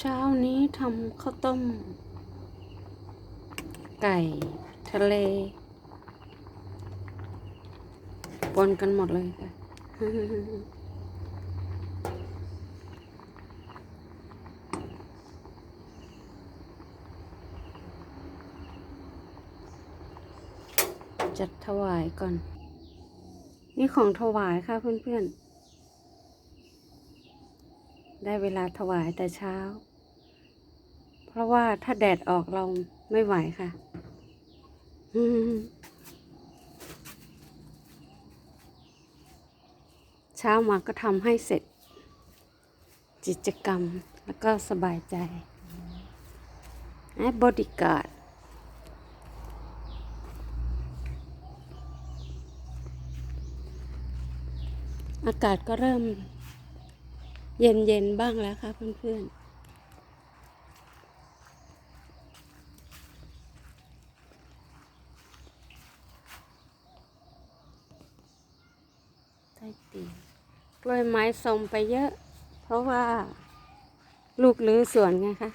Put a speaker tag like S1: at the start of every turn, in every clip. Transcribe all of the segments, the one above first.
S1: เช้านี้ทำข้าวต้ม ไก่ ทะเลปนกันหมดเลยค่ะ จัดถวายก่อน นี่ของถวายค่ะเพื่อนๆ ได้เวลาถวายแต่เช้า เพราะว่าถ้าแดดออกเราไม่ไหวค่ะเช้ามาก็ทำให้เสร็จ กิจกรรมแล้วก็สบายใจไอ้บอดี้การ์ดอากาศก็เริ่ม เย็นๆบ้างแล้วค่ะเพื่อนๆใต้ตียงกล้วยไม้สมไปเยอะ เพราะว่า ลูกรื้อสวนไงคะ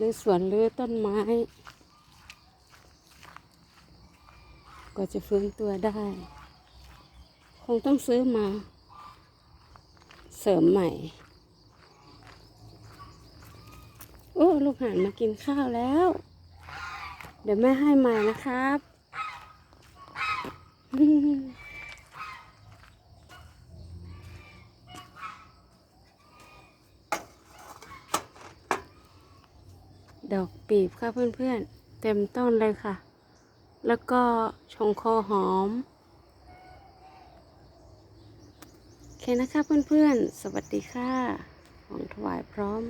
S1: รื้อสวนรื้อต้นไม้ ก็จะฟื้นตัวได้ คงต้องซื้อมา สริมใหม่ โอ้ ลูกหานมากินข้าวแล้ว เดี๋ยวแม่ให้ใหม่นะครับ ดอกปีบค่ะเพื่อนๆ เต็มต้นเลยค่ะ แล้วก็ชงโคหอม โอ เคนะคะเพื่อนๆ สวัสดีค่ะ ของถวายพร้อม